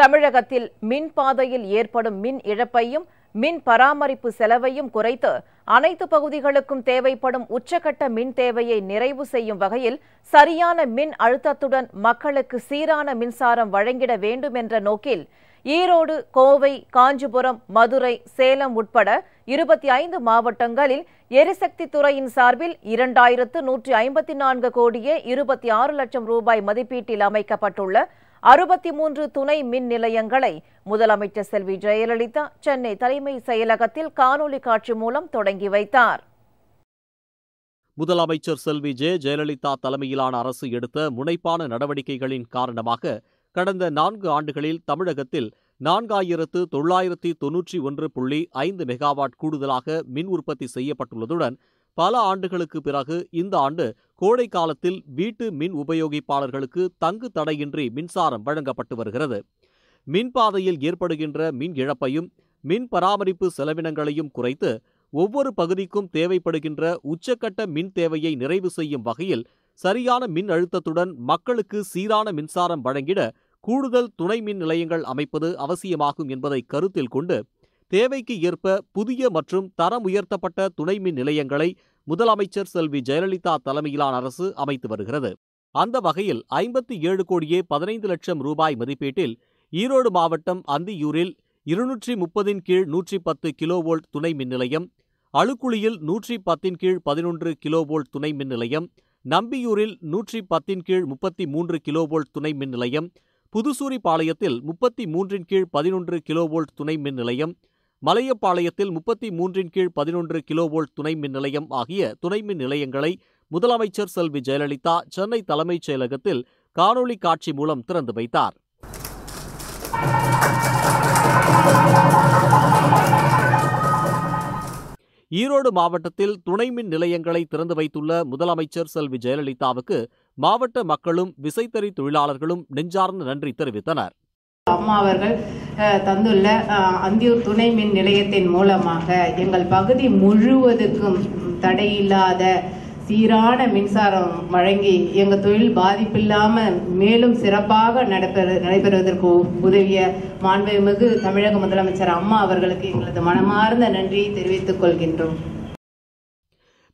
தமிழகத்தில் மின் பாதையில் ஏற்படும் மின் இழப்பையும் மின் பராமரிப்பு செலவையும் குறைத்து அனைத்து பகுதிகளுக்கும் தேவைப்படும் உச்சகட்ட மின் தேவையை நிறைவு செய்யும் வகையில் சரியான மின் அழுத்தத்துடன் மக்களுக்கு சீரான மின்சாரம் வழங்கிட வேண்டும் என்ற நோக்கில் ஈரோடு கோவை காஞ்சிபுரம் மதுரை சேலம் உட்பட இருபத்தி ஐந்து மாவட்டங்களில் எரிசக்தி துறையின் சார்பில் இரண்டாயிரத்து நூற்றி ஐம்பத்தி நான்கு கோடியே இருபத்தி ஆறு லட்சம் ரூபாய் மதிப்பீட்டில் அமைக்கப்பட்டுள்ள அறுபத்தி மூன்று துணை மின் நிலையங்களை முதலமைச்சர் செல்வி ஜெயலலிதா சென்னை தலைமை செயலகத்தில் காணொலி காட்சி மூலம் தொடங்கி வைத்தார். முதலமைச்சர் செல்வி ஜெ. ஜெயலலிதா தலைமையிலான அரசு எடுத்த முனைப்பான நடவடிக்கைகளின் காரணமாக கடந்த நான்கு ஆண்டுகளில் தமிழகத்தில் நான்காயிரத்து தொள்ளாயிரத்தி தொன்னூற்றி ஒன்று புள்ளி ஐந்து மெகாவாட் கூடுதலாக மின் உற்பத்தி செய்யப்பட்டுள்ளதுடன் பல ஆண்டுகளுக்கு பிறகு இந்த ஆண்டு கோடை காலத்தில் வீட்டு மின் உபயோகிப்பாளர்களுக்கு தங்கு தடையின்றி மின்சாரம் வழங்கப்பட்டு வருகிறது. மின்பாதையில் ஏற்படுகின்ற மின் இழப்பையும் மின் பராமரிப்பு செலவினங்களையும் குறைத்து ஒவ்வொரு பகுதிக்கும் தேவைப்படுகின்ற உச்சக்கட்ட மின் தேவையை நிறைவு செய்யும் வகையில் சரியான மின் அழுத்தத்துடன் மக்களுக்கு சீரான மின்சாரம் வழங்கிட கூடுதல் துணை மின் நிலையங்கள் அமைப்பது அவசியமாகும் என்பதை கருத்தில் கொண்டு தேவைக்கு ஏற்ப புதிய மற்றும் தரம் உயர்த்தப்பட்ட துணை மின் நிலையங்களை முதலமைச்சர் செல்வி ஜெயலலிதா தலைமையிலான அரசு அமைத்து வருகிறது. அந்த வகையில் ஐம்பத்தி ஏழு கோடியே பதினைந்து லட்சம் ரூபாய் மதிப்பீட்டில் ஈரோடு மாவட்டம் அந்தியூரில் இருநூற்றி முப்பதின் கீழ் நூற்றி பத்து கிலோவோல்ட் துணை மின் நிலையம் அழுக்குழியில் நூற்றி பத்தின் கீழ் பதினொன்று கிலோவோல்ட் துணை மின் நிலையம் நம்பியூரில் நூற்றி பத்தின் கீழ் முப்பத்தி மூன்று கிலோவோல்ட் துணை மின் நிலையம் புதுசூரிபாளையத்தில் முப்பத்தி மூன்றின் கீழ் பதினொன்று கிலோவோல்ட் துணை மின் நிலையம் மலையப்பாளையத்தில் முப்பத்தி மூன்றின் கீழ் பதினொன்று கிலோவோல்ட் துணை மின் நிலையம் ஆகிய துணை மின் நிலையங்களை முதலமைச்சர் செல்வி ஜெயலலிதா சென்னை தலைமைச் செயலகத்தில் காணொலி காட்சி மூலம் திறந்து வைத்தார். ஈரோடு மாவட்டத்தில் துணை மின் நிலையங்களை திறந்து வைத்துள்ள முதலமைச்சர் செல்வி ஜெயலலிதாவுக்கு மாவட்ட மக்களும் விசைத்தறி தொழிலாளர்களும் நெஞ்சார்ந்த நன்றி தெரிவித்தனர். அம்மா அவர்கள் தந்துள்ள அந்தியூர் துணை மின் நிலையத்தின் மூலமாக எங்கள் பகுதி முழுவதுக்கும் தடையில்லாத சீரான மின்சாரம் வழங்கி எங்கள் தொழில் பாதிப்பில்லாமல் மேலும் சிறப்பாக நடைபெற நடைபெறுவதற்கு உதவிய மாண்புமிகு தமிழக முதலமைச்சர் அம்மா அவர்களுக்கு எங்களது மனமார்ந்த நன்றியை தெரிவித்துக் கொள்கின்றோம்.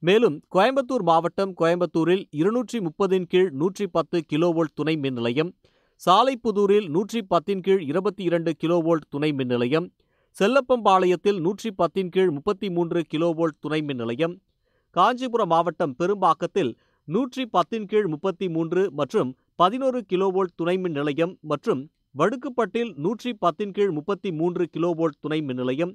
மேலும் கோயம்புத்தூர் மாவட்டம் கோயம்புத்தூரில் இருநூற்றி முப்பதின் கீழ் நூற்றி பத்து கிலோவோல்ட் துணை மின் நிலையம் சாலைப்புதூரில் நூற்றி பத்தின் கீழ் இருபத்தி இரண்டு கிலோவோல்ட் துணை மின் நிலையம் செல்லப்பம்பாளையத்தில் நூற்றி பத்தின் கீழ் முப்பத்தி மூன்று கிலோவோல்ட் துணை மின் நிலையம் காஞ்சிபுரம் மாவட்டம் பெரும்பாக்கத்தில் நூற்றி பத்தின் கீழ் முப்பத்தி மூன்று மற்றும் பதினோரு கிலோவோல்ட் துணை மின் நிலையம் மற்றும் வடுக்குப்பட்டில் நூற்றி பத்தின் கீழ் முப்பத்தி மூன்று கிலோவோல்ட் துணை மின் நிலையம்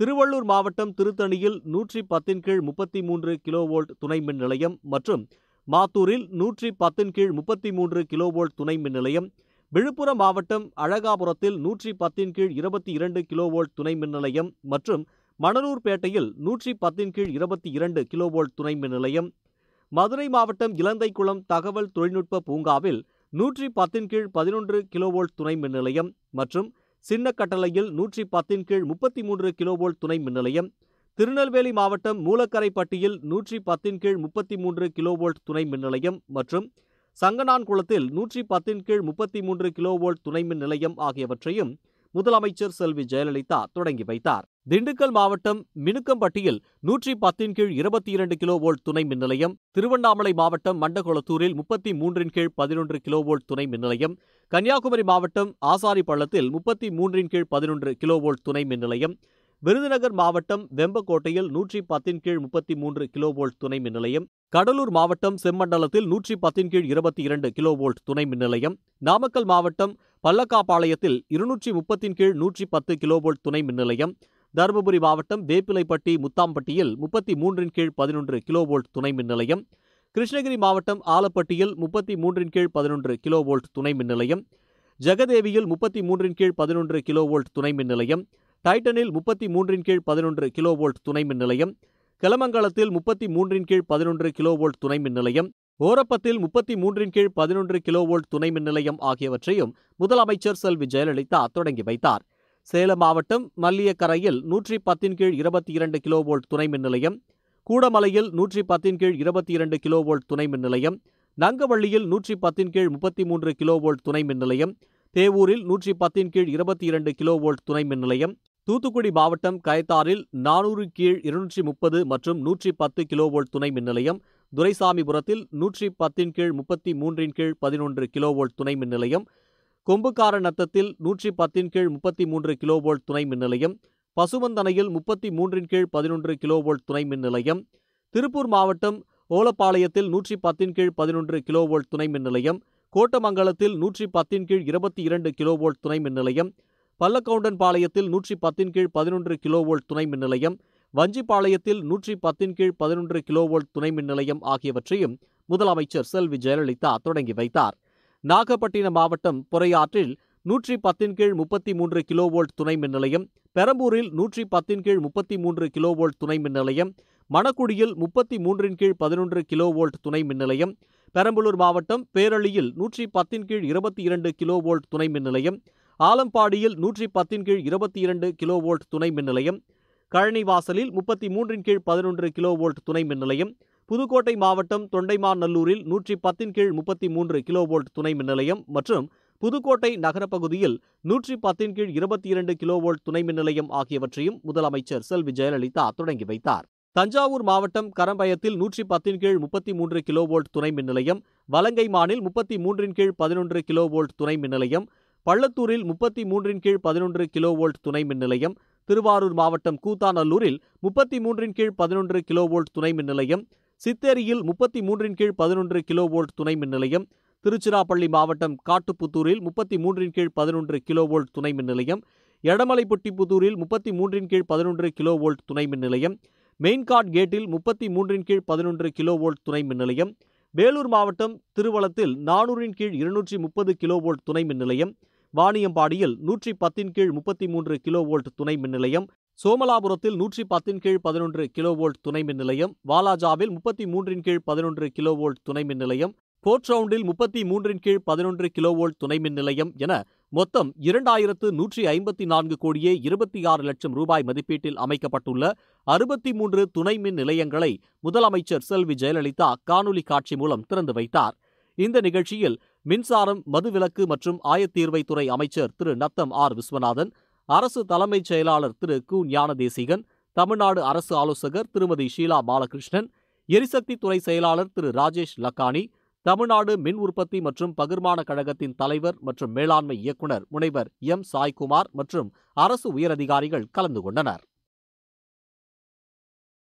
திருவள்ளூர் மாவட்டம் திருத்தணியில் நூற்றி பத்தின் கீழ் முப்பத்தி மூன்று கிலோவோல்ட் துணை மின் நிலையம் மற்றும் மாத்தூரில் நூற்றி பத்தின் கீழ் முப்பத்தி மூன்று கிலோவோல்ட் துணை மின் நிலையம் விழுப்புரம் மாவட்டம் அழகாபுரத்தில் நூற்றி பத்தின் கீழ் இருபத்தி இரண்டு கிலோவோல்ட் துணை மின் நிலையம் மற்றும் மணலூர்பேட்டையில் நூற்றி பத்தின் கீழ் இருபத்தி இரண்டு கிலோவோல்ட் துணை மின் நிலையம் மதுரை மாவட்டம் இலந்தைக்குளம் தகவல் தொழில்நுட்ப பூங்காவில் நூற்றி பத்தின் கீழ் பதினொன்று கிலோவோல்ட் துணை மின் நிலையம் மற்றும் சின்னக்கட்டளையில் நூற்றி பத்தின் கீழ் முப்பத்தி மூன்று கிலோவோல்ட் துணை மின் நிலையம் திருநெல்வேலி மாவட்டம் மூலக்கரைப்பட்டியில் நூற்றி பத்தின் கீழ் முப்பத்தி மூன்று கிலோவோல்ட் துணை மின் நிலையம் மற்றும் சங்கனான்குளத்தில் நூற்றி பத்தின் கீழ் முப்பத்தி மூன்று கிலோவோல்ட் துணை மின் நிலையம் ஆகியவற்றையும் முதலமைச்சர் செல்வி ஜெயலலிதா தொடங்கி வைத்தார். திண்டுக்கல் மாவட்டம் மினுக்கம்பட்டியில் நூற்றி பத்தின் கீழ் இருபத்தி இரண்டு கிலோவோல்ட் துணை மின் நிலையம் திருவண்ணாமலை மாவட்டம் மண்டகுளத்தூரில் முப்பத்தி மூன்றின் கீழ் பதினொன்று கிலோவோல்ட் துணை மின் நிலையம் கன்னியாகுமரி மாவட்டம் ஆசாரிப்பள்ளத்தில் முப்பத்தி மூன்றின் கீழ் பதினொன்று கிலோவோல்ட் துணை மின் நிலையம் விருதுநகர் மாவட்டம் வெம்பக்கோட்டையில் நூற்றி பத்தின் கீழ் முப்பத்தி மூன்று கிலோவோல்ட் துணை மின் நிலையம் கடலூர் மாவட்டம் செம்மண்டலத்தில் நூற்றி பத்தின் கீழ் இருபத்தி இரண்டு கிலோவோல்ட் துணை மின் நிலையம் நாமக்கல் மாவட்டம் பல்லக்காபாளையத்தில் இருநூற்றி முப்பத்தின் கீழ் நூற்றி பத்து கிலோவோல்ட் துணை மின் நிலையம் தருமபுரி மாவட்டம் வேப்பிலைப்பட்டி முத்தாம்பட்டியில் முப்பத்தி மூன்றின் கீழ் பதினொன்று கிலோவோல்ட் துணை மின் நிலையம் கிருஷ்ணகிரி மாவட்டம் ஆலப்பட்டியில் முப்பத்தி மூன்றின் கீழ் பதினொன்று கிலோவோல்ட் துணை மின் நிலையம் ஜெகதேவியில் முப்பத்தி மூன்றின் கீழ் பதினொன்று கிலோவோல்ட் துணை மின் நிலையம் டைட்டனில் முப்பத்தி மூன்றின் கீழ் பதினொன்று கிலோவோல்ட் துணை மின் நிலையம் கிளமங்கலத்தில் முப்பத்தி மூன்றின் கீழ் பதினொன்று கிலோவோல்ட் துணை மின் நிலையம் ஓரப்பத்தில் முப்பத்தி மூன்றின் கீழ் பதினொன்று கிலோவோல்ட் துணை மின் நிலையம் ஆகியவற்றையும் முதலமைச்சர் செல்வி ஜெயலலிதா தொடங்கி வைத்தார். சேலம் மாவட்டம் மல்லியக்கரையில் நூற்றி பத்தின் கீழ் இருபத்தி இரண்டு கிலோவோல்ட் துணை மின் நிலையம் கூடமலையில் நூற்றி பத்தின் கீழ் இருபத்தி இரண்டு கிலோவோல்ட் துணை மின் நிலையம் நங்கவள்ளியில் நூற்றி பத்தின் கீழ் முப்பத்தி மூன்று கிலோவோல்ட் துணை மின் நிலையம் தேவூரில் நூற்றி பத்தின் கீழ் இருபத்தி இரண்டு கிலோவோல்ட் துணை மின் நிலையம் தூத்துக்குடி மாவட்டம் கயத்தாறில் நானூறு கீழ் இருநூற்றி முப்பது மற்றும் நூற்றி பத்து கிலோவோல்ட் துணை மின்நிலையம் துரைசாமிபுரத்தில் நூற்றி பத்தின் கீழ் முப்பத்தி மூன்றின் கீழ் பதினொன்று கிலோவோல்ட் துணை மின் நிலையம் கொம்புக்கார நத்தத்தில் நூற்றி பத்தின் கீழ் முப்பத்தி மூன்று கிலோவோல்ட் துணை மின்நிலையம் பசுவந்தனையில் முப்பத்தி மூன்றின் கீழ் பதினொன்று கிலோவோல்ட் துணை மின் நிலையம் திருப்பூர் மாவட்டம் ஓலப்பாளையத்தில் நூற்றி பத்தின் கீழ் பதினொன்று கிலோவோல்ட் துணை மின் நிலையம் கோட்டமங்கலத்தில் நூற்றி பத்தின் கீழ் இருபத்தி இரண்டு கிலோவோல்ட் துணை மின் பல்லக்கவுண்டன் பாளையத்தில் நூற்றி பத்தின் கீழ் பதினொன்று கிலோவோல்ட் துணை மின் நிலையம் வஞ்சிப்பாளையத்தில் நூற்றி பத்தின் கீழ் பதினொன்று கிலோவோல்ட் துணை மின் நிலையம் ஆகியவற்றையும் முதலமைச்சர் செல்வி ஜெயலலிதா தொடங்கி வைத்தார். நாகப்பட்டினம் மாவட்டம் பொறையாற்றில் நூற்றி பத்தின் கீழ் முப்பத்தி மூன்று கிலோவோல்ட் துணை மின் நிலையம் பெரம்பூரில் நூற்றி பத்தின் கீழ் முப்பத்தி மூன்று கிலோவோல்ட் துணை மின் நிலையம் மணக்குடியில் முப்பத்தி மூன்றின் கீழ் பதினொன்று கிலோவோல்ட் துணை மின் நிலையம் பெரம்பலூர் மாவட்டம் பேரளியில் நூற்றி பத்தின் கீழ் இருபத்தி இரண்டு கிலோவோல்ட் துணை மின் நிலையம் ஆலம்பாடியில் நூற்றி பத்தின் கீழ் இருபத்தி இரண்டு கிலோவோல்ட் துணை மின் நிலையம் கழனிவாசலில் முப்பத்தி மூன்றின் கீழ் பதினொன்று கிலோவோல்ட் துணை மின் நிலையம் புதுக்கோட்டை மாவட்டம் தொண்டைமாநல்லூரில் நூற்றி பத்தின் கீழ் முப்பத்தி மூன்று கிலோவோல்ட் துணை மின் நிலையம் மற்றும் புதுக்கோட்டை நகரப்பகுதியில் நூற்றி பத்தின் கீழ் இருபத்தி இரண்டு கிலோவோல்ட் துணை மின் நிலையம் ஆகியவற்றையும் முதலமைச்சர் செல்வி ஜெயலலிதா தொடங்கி வைத்தார். தஞ்சாவூர் மாவட்டம் கரம்பயத்தில் நூற்றி பத்தின் கீழ் முப்பத்தி மூன்று கிலோவோல்ட் துணை மின் நிலையம் வலங்கைமானில் முப்பத்தி மூன்றின் கீழ் பதினொன்று கிலோவோல்ட் துணை மின் நிலையம் பள்ளத்தூரில் முப்பத்தி மூன்றின் கீழ் பதினொன்று கிலோவோல்ட் துணை மின் நிலையம் திருவாரூர் மாவட்டம் கூத்தாநல்லூரில் முப்பத்தி மூன்றின் கீழ் பதினொன்று கிலோவோல்ட் துணை மின் நிலையம் சித்தேரியில் முப்பத்தி மூன்றின் கீழ் பதினொன்று கிலோவோல்ட் துணை மின் நிலையம் திருச்சிராப்பள்ளி மாவட்டம் காட்டுப்புத்தூரில் முப்பத்தி மூன்றின் கீழ் பதினொன்று கிலோவோல்ட் துணை மின் நிலையம் எடமலைப்பட்டிப்புத்தூரில் முப்பத்தி மூன்றின் கீழ் பதினொன்று கிலோவோல்ட் துணை மின் நிலையம் மெயின்காட் கேட்டில் முப்பத்தி மூன்றின் கீழ் பதினொன்று கிலோவோல்ட் துணை மின் நிலையம் வேலூர் மாவட்டம் திருவளத்தில் நானூறின் கீழ் இருநூற்றி முப்பது கிலோவோல்ட் துணை மின் நிலையம் வாணியம்பாடியில் நூற்றி பத்தின் கீழ் முப்பத்தி மூன்று கிலோவோல்ட் துணை மின் நிலையம் சோமலாபுரத்தில் நூற்றி பத்தின் கீழ் பதினொன்று கிலோவோல்ட் துணை மின் நிலையம் வாலாஜாவில் முப்பத்தி மூன்றின் கீழ் பதினொன்று கிலோவோல்ட் துணை மின் நிலையம் போர்ட் ரவுண்டில் முப்பத்தி மூன்றின் கீழ் பதினொன்று கிலோவோல்ட் துணை மின் நிலையம் என மொத்தம் இரண்டாயிரத்து நூற்றி ஐம்பத்தி நான்கு கோடியே இருபத்தி ஆறு லட்சம் ரூபாய் மதிப்பீட்டில் அமைக்கப்பட்டுள்ள அறுபத்தி மூன்று துணை மின் நிலையங்களை முதலமைச்சர் செல்வி ஜெயலலிதா காணொலி காட்சி மூலம் திறந்து வைத்தார். இந்த நிகழ்ச்சியில் மின்சாரம் மதுவிலக்கு மற்றும் ஆயத்தீர்வைத்துறை அமைச்சர் திரு நத்தம் ஆர். விஸ்வநாதன் அரசு தலைமைச் செயலாளர் திரு கு. ஞானதேசிகன் தமிழ்நாடு அரசு ஆலோசகர் திருமதி ஷீலா பாலகிருஷ்ணன் எரிசக்தி துறை செயலாளர் திரு ராஜேஷ் லக்கானி தமிழ்நாடு மின் உற்பத்தி மற்றும் பகிர்மான கழகத்தின் தலைவர் மற்றும் மேலாண்மை இயக்குநர் முனைவர் எம். சாய்குமார் மற்றும் அரசு உயரதிகாரிகள் கலந்து கொண்டனர்.